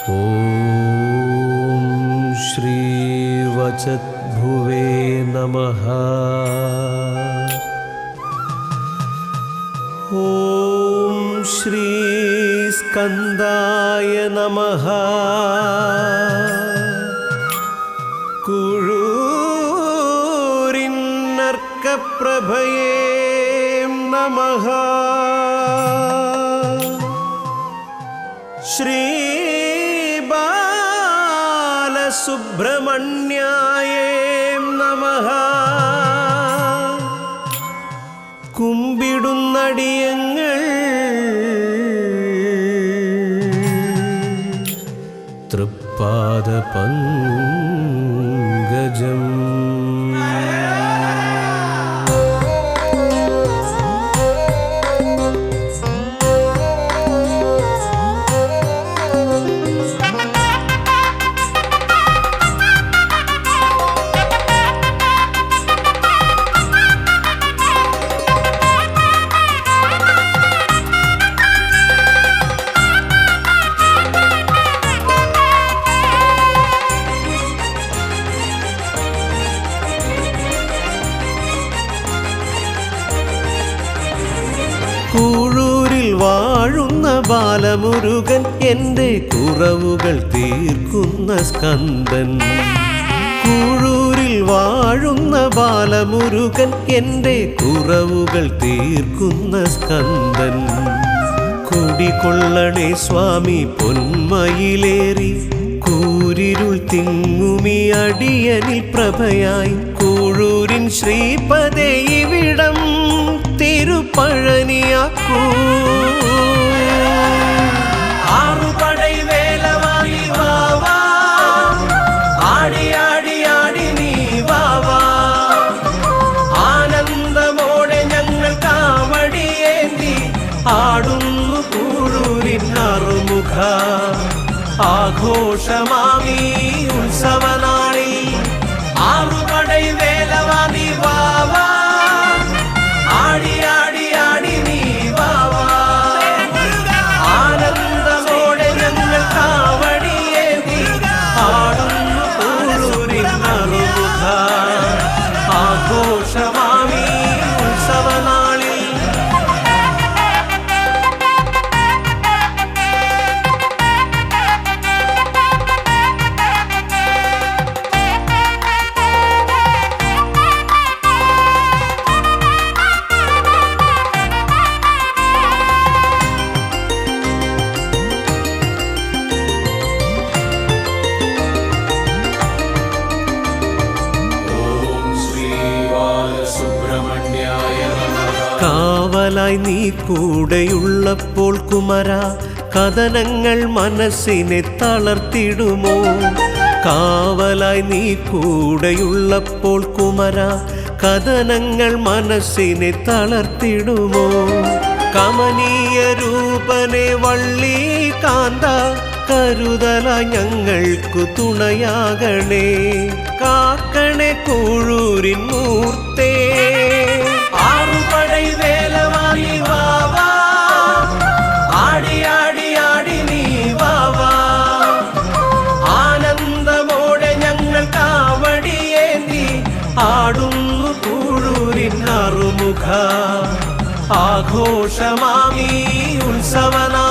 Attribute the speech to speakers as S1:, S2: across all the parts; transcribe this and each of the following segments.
S1: ॐ श्रीवचद्भुवे नमः। ॐ श्रीस्कन्दाय नमः। कुळूरिन्नर्कप्रभये नमः ശ്രീബാലസുബ്രഹ്മണ്യായ നമഃ. കുമ്പിടുന്നടിയങ്ങൾ തൃപ്പാദ പങ്കജം ബാലമുരുകൻ എന്റെ കുറവുകൾ തീർക്കുന്ന സ്കന്ദൻ. കൂഴൂരിൽ വാഴുന്ന ബാലമുരുകൻ എന്റെ കുറവുകൾ തീർക്കുന്ന സ്കന്ദൻ. കുടികൊള്ളണേ സ്വാമി പൊന്മയിലേറി കൂരിരുൾ തിങ്ങുമി അടിയനിൽ പ്രഭയായി. കൂഴൂരിൻ ശ്രീപദേ ആടുന്നു കൂഴൂരിൻ അറുമുഖ ആഘോഷമാമീ ഉത്സവനാളിൽ കാവലായി നീ കൂടെയുള്ളപ്പോൾ കുമര കഥനങ്ങൾ മനസ്സിനെ തളർത്തിടുമോ? കാവലായി നീ കൂടെയുള്ളപ്പോൾ കുമര കഥനങ്ങൾ മനസ്സിനെ തളർത്തിടുമോ? കമനീയ രൂപനെ വള്ളി കാന്ത കരുതല ഞങ്ങൾക്കു തുണയാകണേ. കാക്കണേ കൂഴൂരിൻ മൂർത്തേ. ആറുപടൈ വേലവായി വാവാ നീ വാവാ ആനന്ദമോടെ ഞങ്ങൾ കാവടിയേന്തി ആഘോഷമാമീ ഉത്സവനാളിൽ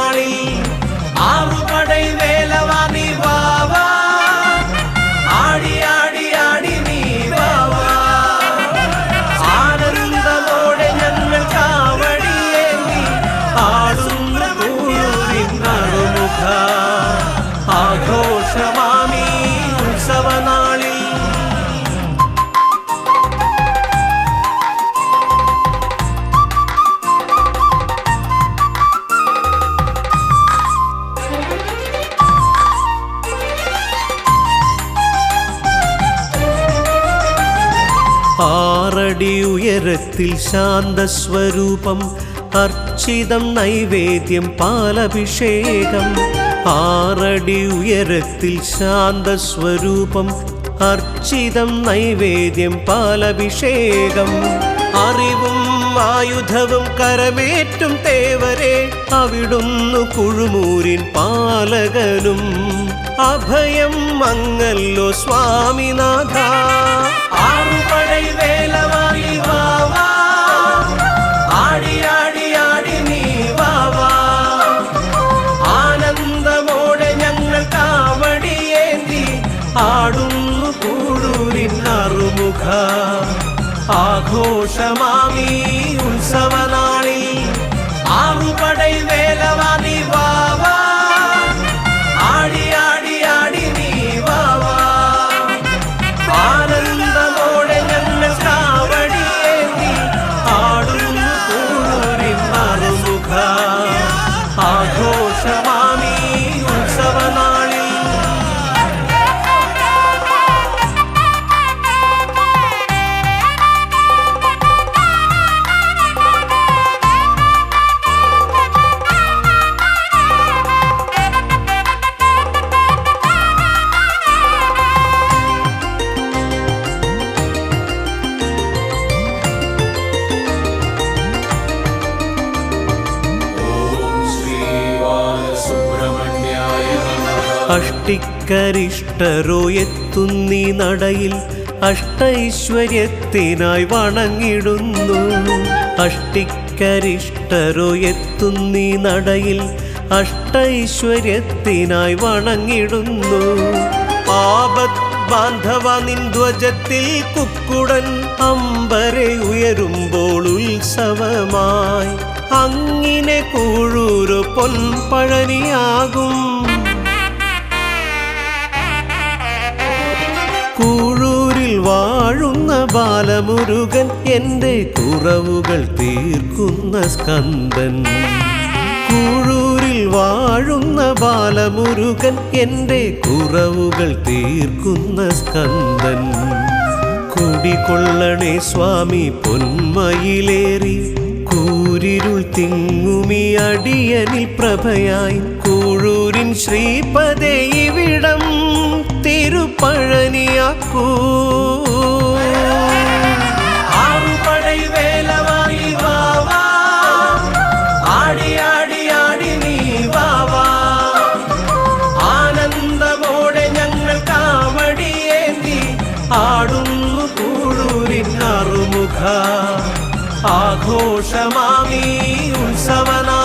S1: ഉയരത്തിൽ ശാന്തസ്വരൂപം അർച്ചിതം നൈവേദ്യം പാലഭിഷേകം. ആറടി ഉയരത്തിൽ ശാന്തസ്വരൂപം അർച്ചിതം നൈവേദ്യം പാലഭിഷേകം. അറിവും ആയുധവും കരമേറ്റും തേവരെ അവിടുന്നു കുഴുമൂരിൻ പാലകനും. അഭയം മങ്ങല്ലോ സ്വാമിനാഥ. വേലവായി വാവാ നീ വാവാ ആനന്ദമോടെ ഞങ്ങൾ കാവടിയേന്തി ആടുന്നു കൂടൂരിൻ അറുമുഖ. ആഘോഷമാമീ ആഘോഷമാമീ ഉത്സവനാളിൽ അഷ്ടിക്കരിഷ്ടരോ എത്തുന്നീ നടയിൽ അഷ്ടൈശ്വര്യത്തിനായി വണങ്ങിടുന്നു. അഷ്ടിക്കരിഷ്ടരോ എത്തുന്നീ നടയിൽ അഷ്ടൈശ്വര്യത്തിനായി വണങ്ങിടുന്നു. പാപത് ബാന്ധവ നിന്ദ്വജത്തിൽ കുക്കുടൻ അമ്പരെ ഉയരുമ്പോൾ ഉത്സവമായി. അങ്ങിനെ കൂഴൂരു പൊൻപഴനിയാകും. വാഴുന്ന ബാലമുരുകൻ എന്റെ കുറവുകൾ തീർക്കുന്ന സ്കന്ദൻ. കൂഴൂരിൽ വാഴുന്ന ബാലമുരുകൻ എന്റെ കുറവുകൾ തീർക്കുന്ന സ്കന്ദൻ. കുടികൊള്ളണേ സ്വാമി പൊന്മയിലേറി കൂരിരുൾ തിങ്ങുമി അടിയനിൽ പ്രഭയായി. കൂഴൂരിൻ ശ്രീപദേ ഇവിടം തിരുപ്പഴനിയാക്കൂ ആറുപടൈ വേലവായി വാവാ ആടി ആടി ആടി നീ വാവാ ആനന്ദമോടെ ഞങ്ങൾ കാവടിയേന്തി ആടുന്നു കൂടൂരിൻ അറുമുഖ. ആഘോഷമാമീ ഉത്സവനാ